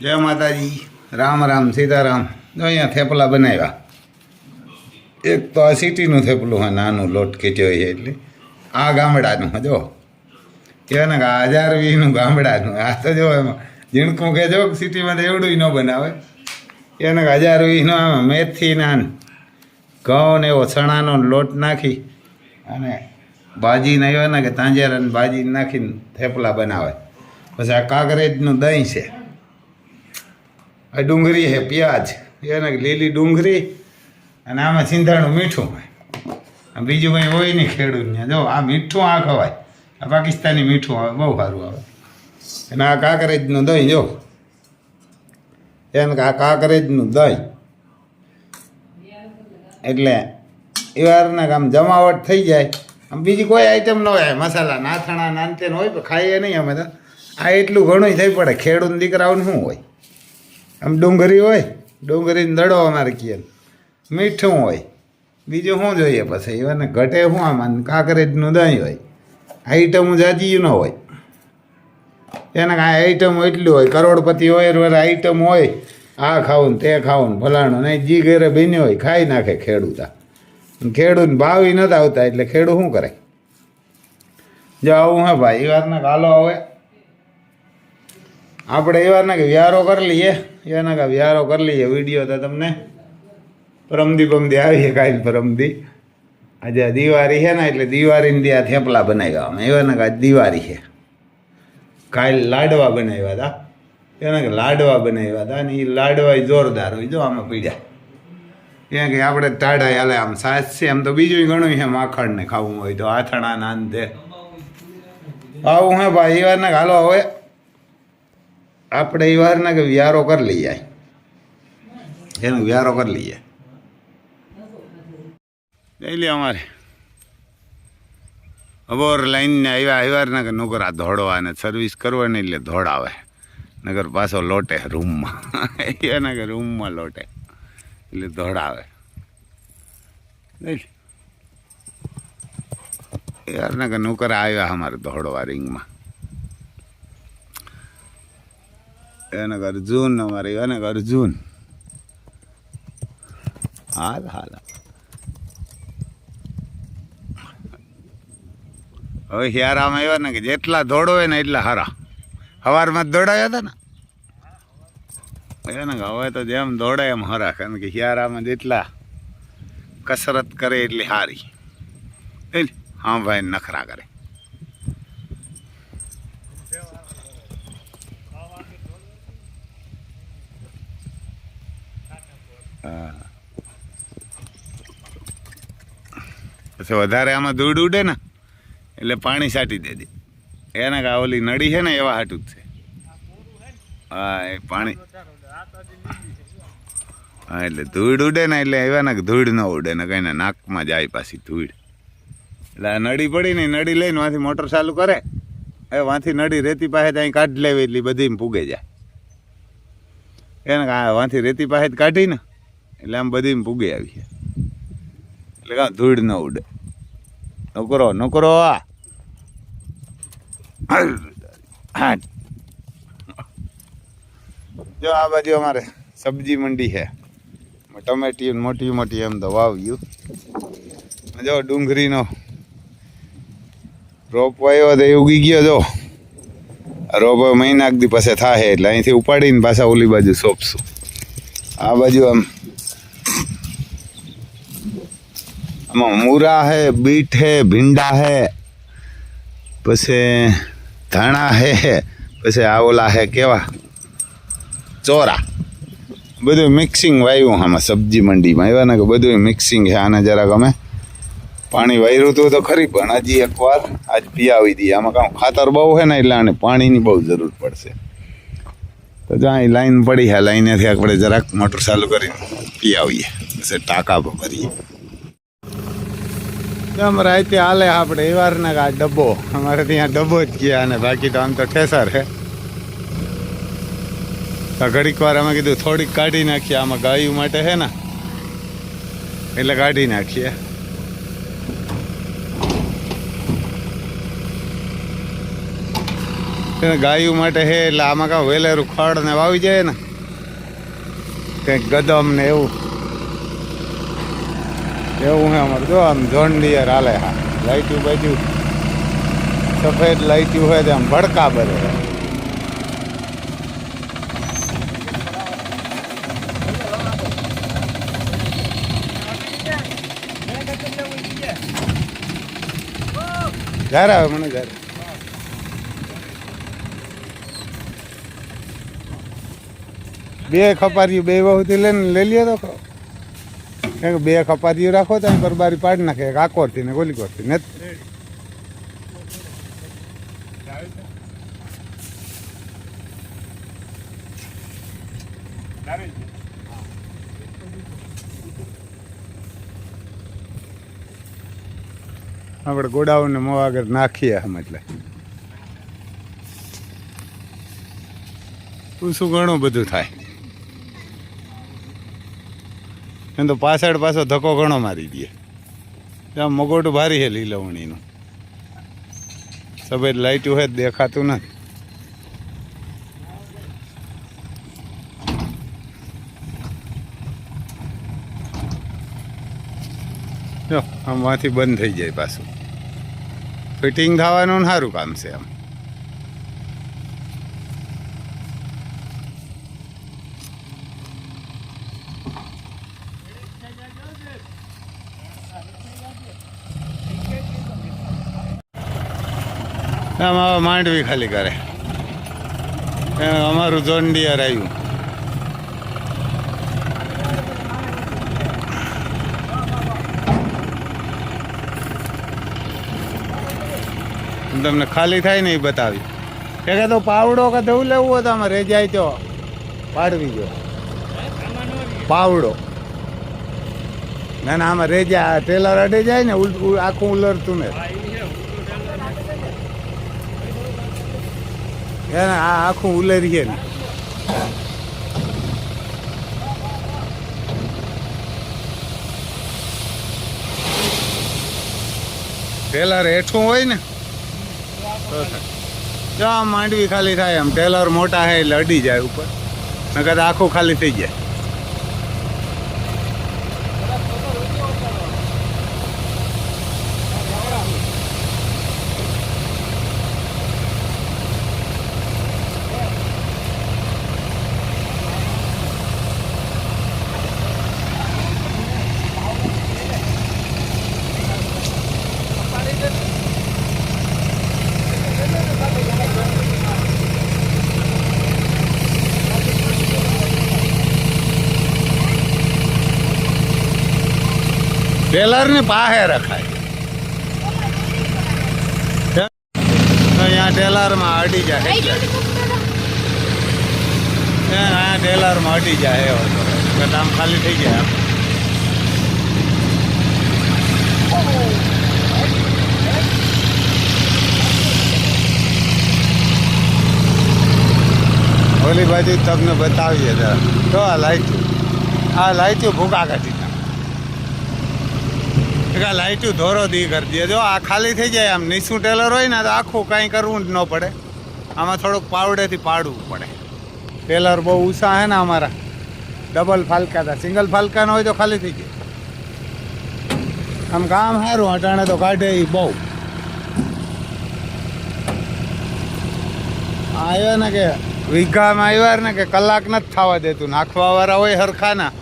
જય માતાજી. રામ રામ, સીતારામ. જો અહીંયા થેપલા બનાવ્યા. એક તો આ સિટીનું થેપલું હોય, નાનું લોટ ખેંચ્યો છે એટલે. આ ગામડાનું જો. કહેવાય ને કે હજાર વીનું ગામડાનું. આ તો જો એમાં ઝીણકું કે જો, સિટીમાં તો એવડું ન બનાવે. એને હજાર વીનો મેથી નાન ઘઉં ને એવો ચણાનો લોટ નાખી અને ભાજીને આવ્યા ને કે તાંજેરા અને ભાજી નાખીને થેપલા બનાવે. પછી આ કાગરેજનું દહીં છે. આ ડુંગળી છે પ્યાજ. એને લીલી ડુંગળી અને આમાં સિંધાણું મીઠું હોય. બીજું કંઈ હોય નહીં ખેડૂતને. જો, આ મીઠું આ ખવાય. આ પાકિસ્તાની મીઠું આવે, બહુ સારું આવે. અને આ કાંકરેજનું દહીં, જો. એને આ કાંકરેજનું દહીં. એટલે એ વારના આમ જમાવટ થઈ જાય. આમ બીજી કોઈ આઈટમ ન હોય. મસાલા નાથણા નાનતેન હોય, પણ ખાઈએ નહીં અમે તો. આ એટલું ઘણું થઈ પડે. ખેડૂત દીકરાઓને શું હોય? આમ ડુંગળી હોય ડુંગળીને દડો અમારે કહીએ મીઠું હોય, બીજું શું જોઈએ પછી? એને ઘટે શું આમાં? કાંકરેજનું દહીં હોય આઈટમ જાજી ન હોય. એને કાંઈ આઈટમ એટલું હોય, કરોડપતિ હોય એટલે આઈટમ હોય, આ ખાવું તે ખાવું ફલાણું નહીં જી ઘરે બન્યો હોય, ખાઈ નાખે ખેડૂત. ખેડૂત ભાવી નથી આવતા, એટલે ખેડૂત શું કરે? જો આવું હે ભાઈ એ વાતને કાલો હવે. આપણે એવા ના કે વ્યારો કરી લઈએ. એના કે વ્યારો કરી લઈએ વીડિયો તો તમને. પરમદી પમદી આવીએ કાંઈ પરમદી. આજે દિવાળી છે ને, એટલે દિવાળીને ત્યાં થેપલા બનાવ્યા અમે. એવાના કે આજ દિવાળી છે. કાલ લાડવા બનાવ્યા હતા. એના કે લાડવા બનાવ્યા હતા અને એ લાડવા જોરદાર હોય જો આમાં પીડ્યા. ત્યાં કે આપણે ટાઢા હાલે આમ સાસ છે, આમ તો બીજું ઘણું છે માખણ ને ખાવું હોય તો આથણા નાન તે આવું હે ભાઈ એ વારના હાલો હવે આપણે એ વારના કે વ્યારો કરી લઈએ એનો વ્યારો કરી લઈએ. લઈ લે અમારે. અબોર લાઈનને આવ્યા આવ્યા કે નોકરા દોડવા અને સર્વિસ કરવાની એટલે દોડાવે નગર પાછો લોટે રૂમમાં. એના કે રૂમમાં લોટે. એટલે દોડાવે યાર ને કે નોકરા આવ્યા અમારે દોડવા રિંગમાં કે અર્જુન અમારે, એને અર્જુન હાલ હાલ. હવે હિયારામાં આવ્યા ને કે જેટલા દોડો ને એટલા હારા. સવારમાં જ દોડાયા હતા ને? એને હવે તો જેમ દોડે એમ હરા. કારણ કે હિયારામાં જેટલા કસરત કરે એટલી એટલે હા ભાઈ નખરા કરે હા. પછી વધારે આમાં ધૂળ ઉડે ને, એટલે પાણી છાંટી દેજે. એને કા ઓલી નળી છે ને, એવા હાટું જ છે. હા, એ પાણી. હા, એટલે ધૂળ ઉડે ને, એટલે એવા કે ધૂળ ન ઉડે, ને કઈ નાકમાં જાય પાછી ધૂળ. એટલે નળી પડી ને નળી લઈને વાંથી મોટર ચાલુ કરે. એ વાંથી નળી રેતી પાસે ત્યાં કાઢી લેવી, એટલી બધી પૂગે જાય. એને વાંથી રેતી પાસે જ કાઢી ને, એટલે આમ બધી પૂગે આવી એટલે ધૂળ ન ઉડે. નોકરો નોકરો જો આ બાજુ અમારે સબ્જી મંડી છે. ટમેટી, મોટી મોટી એમ તો વાવ્યું. જો ડુંગળીનો રોપ વાયો તો એ ઉગી ગયો, જો. રોપ હવે મહિનાક દી પાસે થાય એટલે અહીંથી ઉપાડીને પાછા ઓલી બાજુ સોંપશું. આ બાજુ આમ આમાં મૂરા હે, બીટ હે, ભીંડા હે, પછી ધાણા હે પછી આ ઓલા હે કેવા? ચોરા. બધું મિક્સિંગ વાવ્યું આમાં સબ્જી મંડીમાં. એવા ને કે બધું મિક્સિંગ છે આને જરાક અમે પાણી વાયરું હતું તો ખરી, પણ હજી એકવાર આજ પીયાવી દઈએ. આમાં કામ ખાતર બહુ છે ને એટલે આને પાણીની બહુ જરૂર પડશે. તો જો અહીં લાઈન પડી છે લાઈનેથી આપણે જરાક મોટર ચાલુ કરીને પીયાવીએ. પછી ટાંકા ભરીએ. આમ રાતે હાલે આપણે, એ વારના આ ડબ્બો. અમારે ત્યાં ડબ્બો જ ગયા અને બાકી તો આમ તો ઠેસર છે. તો ઘડીક વાર અમે કીધું, થોડીક કાઢી નાખીએ, આમાં ગાયું માટે છે ને, એટલે કાઢી નાખીએ. ગાયું માટે હે એટલે આમાં કાં વેલેરું ખડ ને વાવી જાય ને. કંઈક ગદમ ને એવું. એવું હે અમારે. જો આમ જોન ડિયર હાલે હા. લાઈટ્યું બાજુ. સફેદ લાઈટ્યું હોય તો આમ ભડકા બધે જ્યારે આવે મને ઘરે બે ખપારી બે વહુથી લઈને લઈ લ્યો તો ખરો. કે બે ખપારીઓ રાખો તો બરબારી પાડી નાખે. એક આ ને ગોલીકોરથી ને આપણે ગોડાઉન ને મોં આગળ નાખીએ આમ એટલે. શું ઘણું બધું થાય? એમ તો પાછળ પાછો ધક્કો ઘણો મારી દે. ત્યાં મગોટું ભારી છે લીલવણીનું. સફેદ લાઈટું હોય દેખાતું નથી. જો આમમાંથી બંધ થઈ જાય પાછું. ફિટિંગ થવાનું સારું કામ છે આમ. આમ આવા માંડવી ખાલી કરે. અમારું જોન ડિયર આવ્યું. તમને ખાલી થાય ને એ બતાવી. કે તો પાવડો કે ધવું લેવું હોય તો આમાં રેજાય તો પાડવી જો પાવડો. ના ના, આમાં રેજા ટેલર અડે જાય ને આખું ઉલરતું ને. આ આખું ઉલેરી ને ટેલર હેઠું હોય ને જો માંડવી ખાલી થાય એમ. ટેલર મોટા હે એટલે અડી જાય ઉપર. નકર આખું ખાલી થઈ જાય. ટેલર ને પાસે રખાય અહીંયા ટેલરમાં અડી જાય. અહીંયા ટેલરમાં અડી જાય એવો એટલે ખાલી થઈ ગયા. ઓલી બાજુ તમને બતાવીએ. તો. આ લાઈટ આ લાઈટ ભૂકા કાઢી નાખે એક લાઈટું ધોરો દી કરી દે જો આ ખાલી થઈ જાય આમ, નીચું ટેલર હોય ને તો આખું કાંઈ કરવું જ ન પડે. આમાં થોડુંક પાવડેથી પાડવું પડે. ટેલર બહુ ઊંચા હે ને અમારા. ડબલ ફાલકા હતા સિંગલ ફાલકા ન હોય તો ખાલી થઈ જાય. આમ કામ સારું અટાણે તો કાઢે એ બહુ. આવ્યા ને કે, વીઘામાં આવ્યા ને કે કલાક નથી થવા દેતું. નાખવા વાળા હોય હરખાના.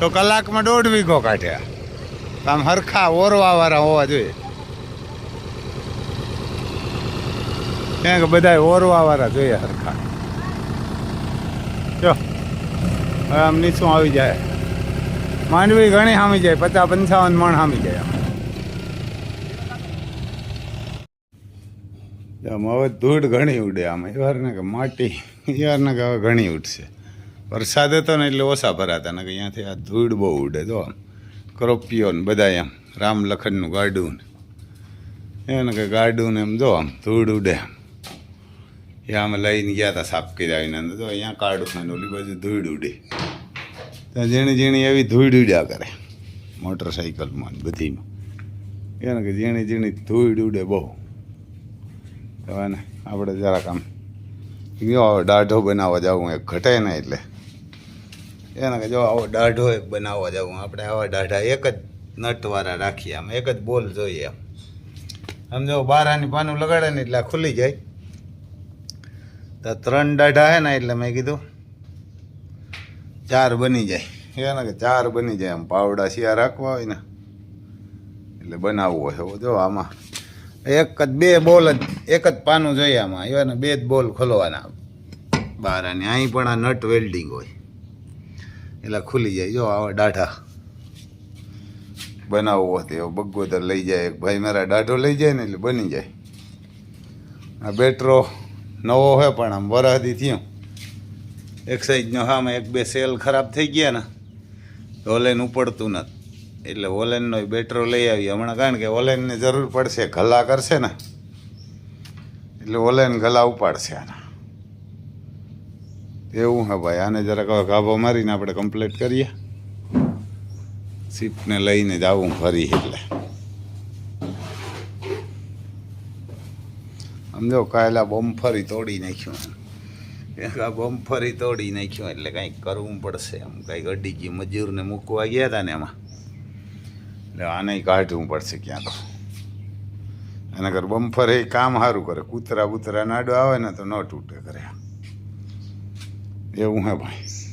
તો કલાકમાં દોઢ વીઘો કાઢ્યા. આમ હરખા ઓરવા વાળા હોવા જોઈએ. કેમ કે બધા ઓરવા વાળા જોઈએ હરખા. જો, હવે આમ નીચું આવી જાય. માંડવી ઘણી સામી જાય, પચાસ પંચાવન મણ સામી જાય આમ. હવે ધૂળ ઘણી ઉડે આમ. વાર ને કે માટી વાર ને કે હવે ઘણી ઉડશે. વરસાદ હતો ને એટલે ઓછા ભરાતા, ને કે અહીંયાથી આ ધૂળ બહુ ઉડે તો આમ. ક્રોપિયો ને બધા એમ. રામ લખનનું ગાડું ને એને કે ગાડું ને એમ જો આમ ધૂળ ઉડે એ અમે લઈને ગયા હતા સાફ કર્યા આવીને અંદર. તો અહીંયા કાઢું ને ઓલી બાજુ ધૂળ ઉડે. ત્યાં ઝીણી ઝીણી એવી ધૂળ ઉડ્યા કરે. મોટરસાઇકલમાં બધીમાં. એને કે ઝીણી ઝીણી ધૂળ ઉડે બહુ. તો આપણે જરાક આમ ગયો દાઢો બનાવવા જાવ એક ઘટે ને એટલે. એને કે જો આવો દાઢો એક બનાવવા જવું, આપણે આવા દાઢા એક જ નટવાળા રાખીએ આમ, એક જ બોલ જોઈએ આમ. આમ જો બારાની પાનું લગાડે ને એટલે ખુલી જાય. તો ત્રણ દાઢા હે ને એટલે મેં કીધું ચાર બની જાય. એને કે ચાર બની જાય, આમ પાવડા શિયા રાખવા હોય ને એટલે બનાવવો હોય જો આમાં એક જ બે બોલ જ, એક જ પાનું જોઈએ આમાં. એને બે જ બોલ ખોલવાના. બારાની, અહીં પણ આ નટ વેલ્ડિંગ હોય. એટલે ખુલી જાય. જો આવા દાઢા બનાવવો હોય એવો બગોદર લઈ જાય. એક ભાઈ મારા દાઢો લઈ જાય ને એટલે બની જાય. આ બેટરો નવો હોય પણ આમ વરહદી થયું. એક સાઈઝનો હામાં એક બે સેલ ખરાબ થઈ ગયા ને ઓલેન ઉપડતું નથી એટલે ઓલેનનો બેટરો લઈ આવી. હમણાં કારણ કે ઓલેનને જરૂર પડશે ગલા કરશે ને, એટલે ઓલેન ગલા ઉપાડશે આના. એવું? હે ભાઈ, આને જરાક હવે ગાભો મારીને આપણે કમ્પ્લીટ કરીએ. સીપને લઈને જ આવું ફરી એટલે. સમજો કાયલા બમ્ફરી તોડી નાખ્યું આ બમ્ફરી તોડી નાખ્યું એટલે કંઈક કરવું પડશે આમ કંઈક અડી ગયું મજૂરને મૂકવા ગયા હતા ને એમાં એટલે આને કાઢવું પડશે ક્યાં તો. એના કર બમ્ફર એ કામ સારું કરે. કૂતરા બૂતરા નાડો આવે ને તો ન તૂટે કરે એવું હે ભાઈ